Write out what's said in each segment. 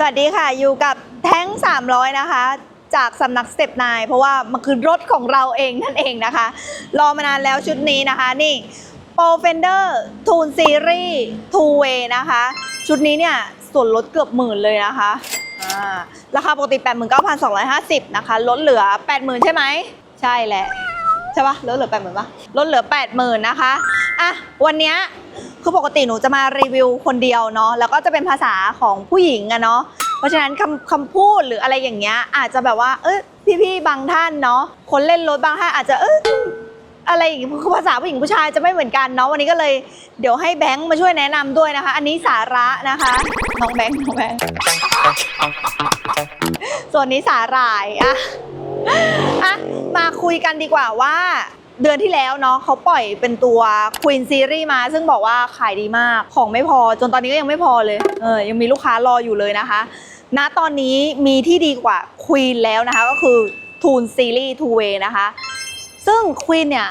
สวัสดีค่ะ อยู่กับแท้ง 300 นะคะ จากสำนักสเต็ปนายเพราะว่ามันคือรถของเราเองนั่นเองนะคะ รอมานานแล้วชุดนี้นะคะนี่ p r o Fender Tune Series Two Way นะคะ ชุดนี้เนี่ยส่วนลดเกือบหมื่นเลยนะคะราคาปกติ 89,250 นะคะ ลดเหลือ 80,000 ใช่ไหม ใช่แหละ ใช่ปะลดเหลือ 80,000ปะลดเหลือ 80,000 นะคะ อะ วันนี้ คือปกติหนูจะมารีวิวคนเดียวเนาะแล้วก็จะเป็นภาษาของผู้หญิงอะเนาะเพราะฉะนั้นคำคำพูดหรืออะไรอย่างเงี้ยอาจจะแบบว่า เอ้ยพี่ๆบางท่านเนาะคนเล่นรถบางท่านอาจจะเอ้ยอะไรอย่างงี้ภาษาผู้หญิงผู้ชายจะไม่เหมือนกันเนาะวันนี้ก็เลยเดี๋ยวให้แบงค์มาช่วยแนะนำด้วยนะคะ อันนี้สาระนะคะน้องแบงค์น้องแบงค์ส่วนนี้สาหร่ายอะ อะมาคุยกันดีกว่าว่า เดือนที่แล้วเนาะเขาปล่อยเป็นตัว Queen Series มา ซึ่งบอกว่าขายดีมากของไม่พอจนตอนนี้ก็ยังไม่พอเลยเออยังมีลูกค้ารออยู่เลยนะคะ ณตอนนี้มีที่ดีกว่า Queen แล้วนะคะ ก็คือ Tune Series Two Way นะคะ ซึ่ง Queen เนี่ย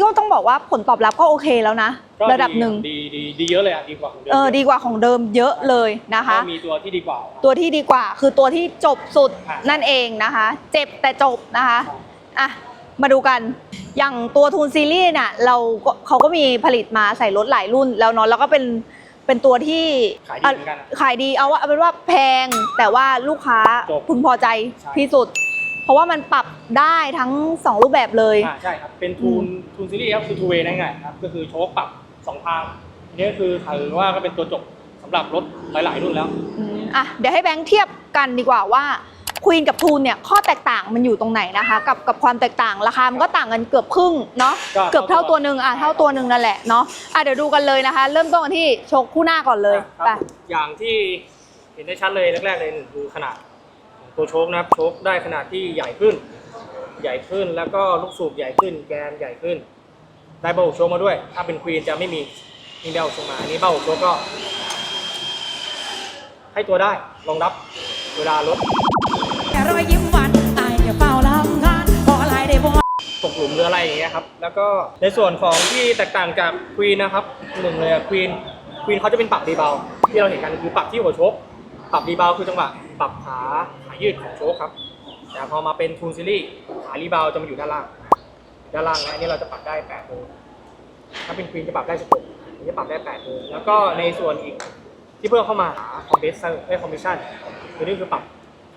ก็ต้องบอกว่าผลตอบรับก็โอเคแล้วนะ ก็ระดับหนึ่งดีดีดีเยอะเลยอะดีกว่าของเดิมเออดีกว่าของเดิมเยอะเลยนะคะก็มีตัวที่ดีกว่า ตัวที่ดีกว่าคือตัวที่จบสุดค่ะนั่นเองนะคะ เจ็บแต่จบนะคะอะ มาดูกัน อย่างตัวทูนซีรีส์เนี่ยเราก็เขาก็มีผลิตมาใส่รถหลายรุ่นแล้วเนาะแล้วก็เป็นเป็นตัวที่ขายดีเหมือนกันอะขายดีเอาว่าเอาเป็นว่าแพงแต่ว่าลูกค้าจบพึงพอใจใช่ ที่สุด เพราะว่ามันปรับได้ทั้ง2รูปแบบเลย อ่าใช่ครับ เป็นทูนทูนซีรีส์ครับคือทูเวย์ง่ายๆครับ ก็คือโชคปรับสองทางอันนี้ก็คือถือว่าก็เป็นตัวจบสำหรับรถหลาย ๆ รุ่นแล้ว อืมอะเดี๋ยวให้แบงค์เทียบกันดีกว่าว่า ควีนกับทูนเนี่ยข้อแตกต่างมันอยู่ตรงไหนนะคะ กับกับความแตกต่างราคามันก็ต่างกันเกือบครึ่งเนาะก็ เกือบเท่าตัวหนึ่งอะเท่าตัวหนึ่งนั่นแหละเนาะอะเดี๋ยวดูกันเลยนะคะ เริ่มต้นกันที่โชคคู่หน้าก่อนเลยครับไปอย่างที่เห็นได้ชัดเลยแรกๆเลยหนึ่งคือขนาดของตัวโชคนะครับโชคได้ขนาดที่ใหญ่ขึ้น ใหญ่ขึ้นแล้วก็ลูกสูบใหญ่ขึ้น แกนใหญ่ขึ้น ได้เบ้าโชคมาด้วย ถ้าเป็นควีนจะไม่มีมีเบ้าโชคมาอันนี้เบ้าโชคก็ ให้ตัวได้รองรับเวลารถแค่ รอยยิ้มหวานอายอย่าเฝ้าลำคาญขออะไรได้บ่ตกหลุมหรืออะไรอย่างเงี้ยครับ แล้วก็ในส่วนของที่แตกต่างจากควีนนะครับหนึ่งเลยควีนควีนเขาจะเป็นปรับรีเบาที่เราเห็นกันคือปรับที่หัวโชคปรับรีเบาคือจังหวะปรับขาขายืดของโชคครับ แต่พอมาเป็นทูนซีรีส์ขารีเบาจะมาอยู่ด้านล่าง ด้านล่างนะอันนี้เราจะปรับได้8โมงถ้าเป็นควีนจะปรับได้16อันนี้จะปรับได้8โมงแล้วก็ในส่วนอีกที่เพิ่มเข้ามาหาคอมเพรสเซอร์ไอ้คอมมิชชั่นตัวนี้คือปรับ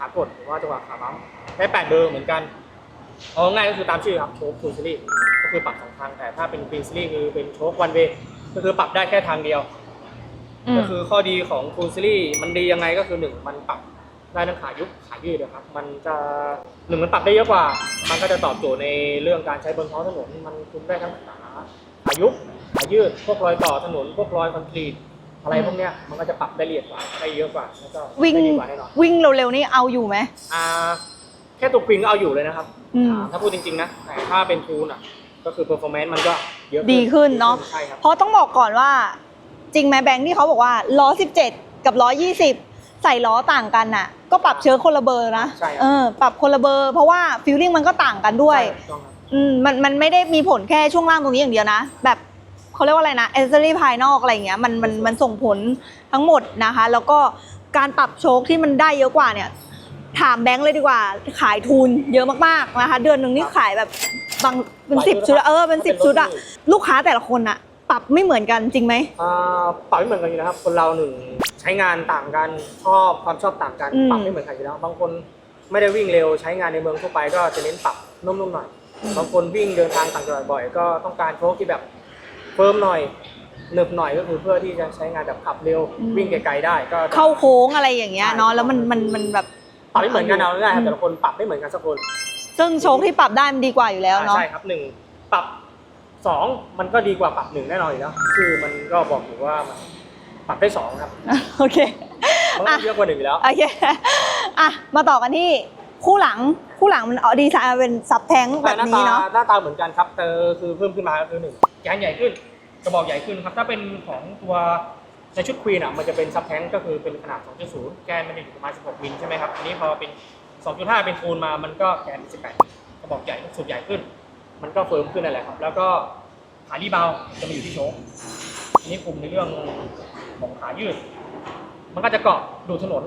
ขากดหรือว่าจังหวะขาบัมได้8เบอร์เหมือนกันเอาง่ายก็คือตามชื่อครับโชคทูซีรีส์ก็คือปรับสองทางแต่ถ้าเป็นควีนซีรีส์คือเป็นโชควันเวก็คือปรับได้แค่ทางเดียวอืมก็คือข้อดีของทูซีรีส์มันดียังไงก็คือหนึ่งมันปรับได้ทั้งขายุบขายืดนะครับ มันจะหนึ่งมันปรับได้เยอะกว่า มันก็จะตอบโจทย์ในเรื่องการใช้บนท้องถนน มันคุมได้ทั้งขาขายุบขายืด พวกรอยต่อถนน พวกรอยคอนกรีต อะไรพวกเนี้ยมันก็จะปรับได้ละเอียดกว่าได้เยอะกว่าแล้วก็วิ่งได้ดีกว่าแน่นอนวิ่งเร็วๆนี่เอาอยู่ไหม อ่าแค่ตัวควีนก็เอาอยู่เลยนะครับอืม อ่าถ้าพูดจริงๆนะแต่ถ้าเป็นทูนอะ ก็คือ performance มันก็เยอะดีขึ้นเนาะใช่ครับ เพราะต้องบอกก่อนว่า จริงไหมแบงค์ที่เขาบอกว่าล้อ 17 กับล้อ 20 ใส่ล้อต่างกันน่ะ ก็ปรับเชื้อคนละเบอร์นะใช่ครับ เออปรับคนละเบอร์เพราะว่าฟิลลิ่งมันก็ต่างกันด้วย ใช่ถูกต้องครับ อืมมันมันไม่ได้มีผลแค่ช่วงล่างตรงนี้อย่างเดียวนะ แบบ เขาเรียกว่าอะไรนะเอเซอรี่ภายนอกอะไรอย่างเงี้ยมันมันมันส่งผลทั้งหมดนะคะ แล้วก็การปรับโชคที่มันได้เยอะกว่าเนี่ยถามแบงค์เลยดีกว่าขายทุนเยอะมากๆนะคะ เดือนหนึ่งนี่ขายแบบบางเป็นหลายสิบชุชุดดอะอะเออเป็นสิบเป็นรถชุดอะเลยลูกค้าแต่ละคนอะปรับไม่เหมือนกันจริงไหมอ่าปรับไม่เหมือนกันอยู่นะครับ คนเราหนึ่งใช้งานต่างกันชอบความชอบต่างกันอืมปรับไม่เหมือนกันอยู่แล้วบางคนไม่ได้วิ่งเร็วใช้งานในเมืองทั่วไปก็จะเน้นปรับนุ่มๆหน่อยบางคนวิ่งเดินทางต่างจังหวัดบ่อยก็ต้องการโชคที่แบบ เฟิร์มหน่อยหนึบหน่อยก็คือเพื่อที่จะใช้งานแบบขับเร็ววิ่งไกลๆได้ก็จะเข้าโค้งอะไรอย่างเงี้ยเนาะแล้วมันมันมันแบบปรับไม่เหมือนกันเอาง่ายๆครับแต่ละคนปรับไม่เหมือนกันสักคนซึ่งโชคที่ปรับได้มันดีกว่าอยู่แล้วเนาะ ใช่ครับหนึ่งปรับสองมันก็ดีกว่าปรับหนึ่งแน่นอนอยู่แล้วคือมันก็บอกอยู่ว่ามันปรับได้สองครับโอเค มันก็เยอะกว่าหนึ่งอยู่แล้ว โอเค อะ มาต่อกันที่คู่หลัง คู่หลังมันเอาดีไซน์มาเป็นซับแทงค์แบแต่บหน้านี้ตาเนาะ หน้าตาเหมือนกันครับแต่คือเพิ่มขึ้นมาก็คือหนึ่งแกนใหญ่ขึ้นกระบอกใหญ่ขึ้นครับถ้าเป็นของตัวในชุดควีนอะมันจะเป็นซับแทงก็คือเป็นขนาด 2.0 แกนมันจะอยู่ประมาณ 16 มิลใช่ไหมครับอันนี้พอเป็น 2.5 เป็นคูณมามันก็แกน 18 กระบอกใหญ่สุดใหญ่ขึ้น มันก็เฟิร์มขึ้นนั่นแหละครับ แล้วก็ขารีบาวจะมาอยู่ที่โชคอันนี้คุมในเรื่องของขายืด มันก็จะเกาะดูถนน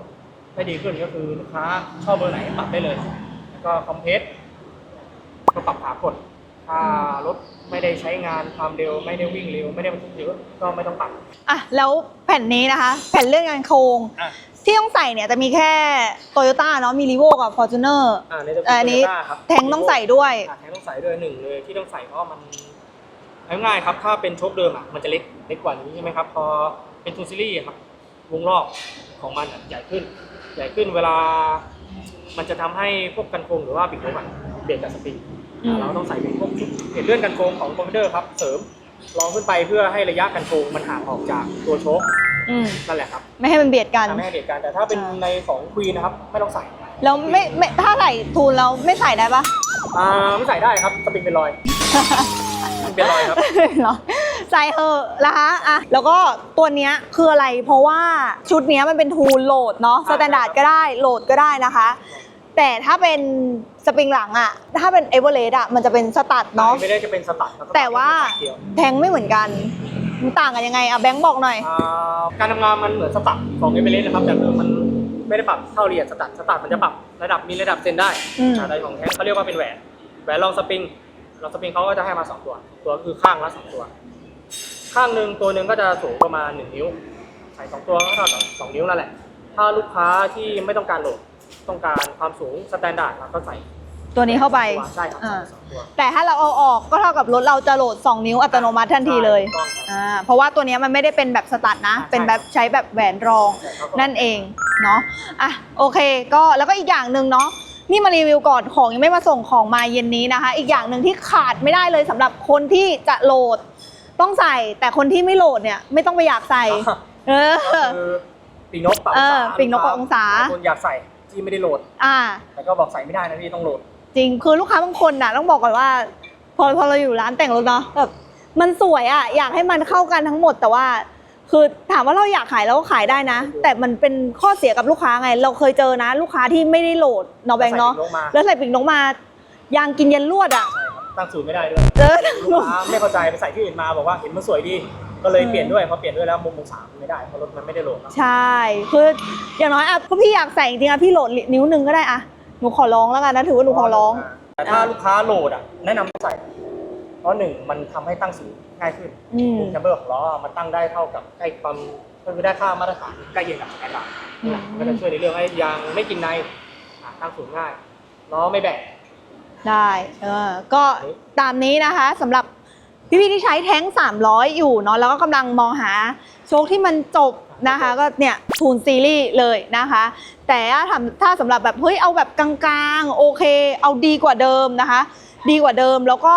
ได้ดีขึ้นก็คือลูกค้าชอบเบอร์ไหนปรับได้เลยแล้ว ก็คอมเพรสก็ปรับขากด ถ้ารถไม่ได้ใช้งานความเร็วไม่ได้วิ่งเร็ว ไม่ได้บรรทุกเยอะก็ไม่ต้องปรับ อะแล้วแผ่นนี้นะคะ แผ่นเลื่อนงานโครง อะ ที่ต้องใส่เนี่ยจะมีแค่โตโยต้าเนาะมีรีโวกับฟอร์จูเนอร์อ่าในจะเป็นอันนี้ Toyota ครับแทงต้องใส่ด้วย อะแทงต้องใส่ด้วยหนึ่งเลยที่ต้องใส่เพราะว่ามันเอาง่ายๆครับ ถ้าเป็นโชคเดิมอะมันจะเล็กเล็กกว่านี้ใช่ไหมครับ พอเป็นทูซีรีส์ครับวงรอบของมันอะใหญ่ขึ้น ใหญ่ขึ้นเวลา มันจะทำให้พวกกันโครงหรือว่าปีกนกอะเบียดกับสปริงอืมเราต้องใส่เป็นพวกชุดเปลี่ยนเลื่อนกันโครงของคอมพิวเตอร์ครับเสริมรองขึ้นไปเพื่อให้ระยะกันโครงมันห่างออกจากตัวโชคอืมนั่นแหละครับไม่ให้มันเบียดกันทำให้เบียดกันแต่ถ้าเป็นอ่าในของควีนนะครับไม่ต้องใส่แล้วไม่ไม่ถ้าใส่ทูนแล้วไม่ใส่ได้ปะอ่าไม่ใส่ได้ครับสปริงเป็นรอยสปริงเป็นรอยครับเหรอใส่เถอะนะคะอะแล้วก็ตัวเนี้ยคืออะไรเพราะว่าชุดเนี้ยมันเป็นทูลโหลดเนาะสอ่าแตนดาร์ดก็ได้โหลดก็ได้นะคะ แต่ถ้าเป็นสปริงหลังอะถ้าเป็นเอเวอเรสต์อะมันจะเป็นสตัดเนาะไม่ได้จะเป็นสตัดครับแต่ว่าเดียวแทงไม่เหมือนกันมันต่างกันยังไงอะแบงค์บอกหน่อย อ่าการทำงานมันเหมือนสตัดของเอเวอเรสต์นะครับแต่คือมันไม่ได้ปรับเท่าเรียนสตัดสตัดมันจะปรับระดับมีระดับเซนได้อืมแต่ของแท้งเขาเรียกว่าเป็นแหวนแหวนรองสปริงรองสปริงเขาก็จะให้มาสองตัวตัวก็คือข้างละสองตัว ข้างหนึ่งตัวหนึ่งก็จะสูงประมาณหนึ่งนิ้วใส่สองตัวก็เท่ากับสองนิ้วนั่นแหละ ถ้าลูกค้าที่ไม่ต้องการโหลด ต้องการความสูงสแตนดาร์ดเราก็ใส่ตัวนี้เข้าไปตัวใช่ครับอ่าสองตัวแต่ถ้าเราเอาออกก็เท่ากับรถเราจะโหลด 2 นิ้วอัตโนมัติทันทีเลยถูกต้องครับ อ่าเพราะว่าตัวเนี้ยมันไม่ได้เป็นแบบสตัดนะ ใช่เป็นแบบใช้แบบแหวนรองใช่ครับนั่นเองเนาะอะโอเคก็แล้วก็อีกอย่างหนึ่งเนาะนี่มารีวิวก่อนของยังไม่มาส่งของมาเย็นนี้นะคะ อีกอย่างหนึ่งที่ขาดไม่ได้เลยสำหรับคนที่จะโหลดต้องใส่ แต่คนที่ไม่โหลดเนี่ยไม่ต้องไปอยากใส่ เออก็คือปีกนกปรับเอองอศาปีกนกปรับองศา หลยคนอยากใส่ ที่ไม่ได้โหลด อ่า แต่ก็บอกใส่ไม่ได้นะพี่ต้องโหลด จริงคือลูกค้าบางคนน่ะต้องบอกก่อนว่า พอพอเราอยู่ร้านแต่งรถเนาะแบบมันสวยอะอยากให้มันเข้ากันทั้งหมดแต่ว่า คือถามว่าเราอยากขายเราก็ขายได้นะ แต่มันเป็นข้อเสียกับลูกค้าไง เราเคยเจอนะ ลูกค้าที่ไม่ได้โหลดเนาะแบงค์เนาะใส่ปีกนกมาแล้วใส่ปีกนกมายางกินเย็นลวดอะใช่ครับตั้งศูนย์ไม่ได้ด้วยเจอ ลูกค้าไม่เข้าใจไปใส่ที่อื่นมาบอกว่าเห็นมันสวยดี ก็เลยเปลี่ยนด้วยพอเปลี่ยนด้วยแล้วมุมองศามันไม่ได้เพราะรถมันไม่ได้โหลดครับใช่ คืออย่างน้อยอะก็พี่อยากใส่จริงๆอะพี่โหลดนิ้วหนึงก็ได้อะหนูขอร้องแล้วกันนะถือว่าหนูขอร้อง แต่ถ้าลูกค้าโหลดอะแนะนำให้ใส่ เพราะหนึ่งมันทำให้ตั้งศูนย์ง่ายขึ้นอืมมุมแคมเบอร์ของล้อมันตั้งได้เท่ากับใกล้ความก็คือได้ค่ามาตรฐานใกล้เคียงกับสแตนดาร์ดอืมก็จะช่วยในเรื่องให้ยางไม่กินในอะตั้งศูนย์ง่ายล้อไม่แบก ได้เออก็ตามนี้นะคะสำหรับ พี่ๆที่ใช้แท้ง 300 อยู่เนาะแล้วก็กำลังมองหาโชคที่มันจบนะคะก็เนี่ยทูนซีรีส์เลยนะคะ แต่ถ้าทำถ้าสำหรับแบบเฮ้ยเอาแบบกลางๆโอเค เอาดีกว่าเดิมนะคะ ดีกว่าเดิมแล้วก็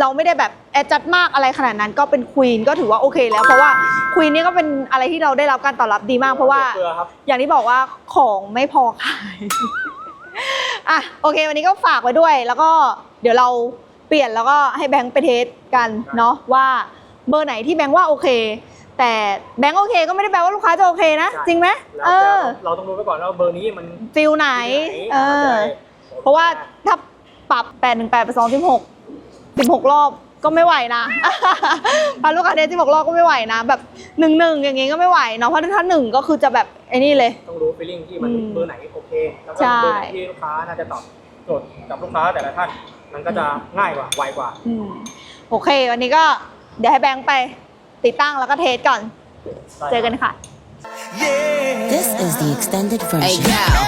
เราไม่ได้แบบแอดจัดมากอะไรขนาดนั้นก็เป็นควีนก็ถือว่าโอเคแล้วเพราะว่าควีนนี่ก็เป็นอะไรที่เราได้รับการตอบรับดีมาก เพราะว่าเกลือครับอย่างที่บอกว่าของไม่พอขายอะโอเค วันนี้ก็ฝากไว้ด้วยแล้วก็เดี๋ยวเรา เปลี่ยนแล้วก็ให้แบงค์ไปเทสกันเนาะว่าเบอร์ไหนที่แบงค์ว่าโอเค แต่แบงค์โอเคก็ไม่ได้แปลว่าลูกค้าจะโอเคนะใช่จริงไหมแล้วเอแต่อเราต้องรู้ไปก่อนว่าเบอร์นี้มันฟิลไหนเออเพราะว่าถ้าปรับ 8 1 8ไป2 16 16 รอบก็ไม่ไหวนะพาลูกค้าเทส16รอบก็ไม่ไหวนะ แบบหนึ่งหนึ่งอย่างงี้ก็ไม่ไหวเนาะเพราะถ้าหนึ่งก็คือจะแบบไอ้นี่เลย ต้องรู้ฟีลลิ่งที่มันอืมเบอร์ไหนโอเคแล้วก็ใช่เบอร์ไหนที่ลูกค้าน่าจะตอบโจทย์กับลูกค้าแต่ละท่าน มันก็จะง่ายกว่าไวกว่าอืมโอเค วันนี้ก็เดี๋ยวให้แบงค์ไปติดตั้งแล้วก็เทสก่อนเจอกันค่ะ This is the extended Hey version. girl,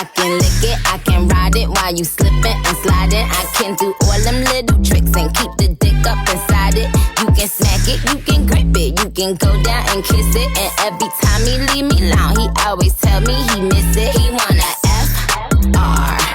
I can lick it, I can ride it while you slipping and sliding. I can do all them little tricks and keep the dick up inside it. You can smack it, you can grip it, you can go down and kiss it. And every time he leave me alone, he always tell me he miss it. He wanna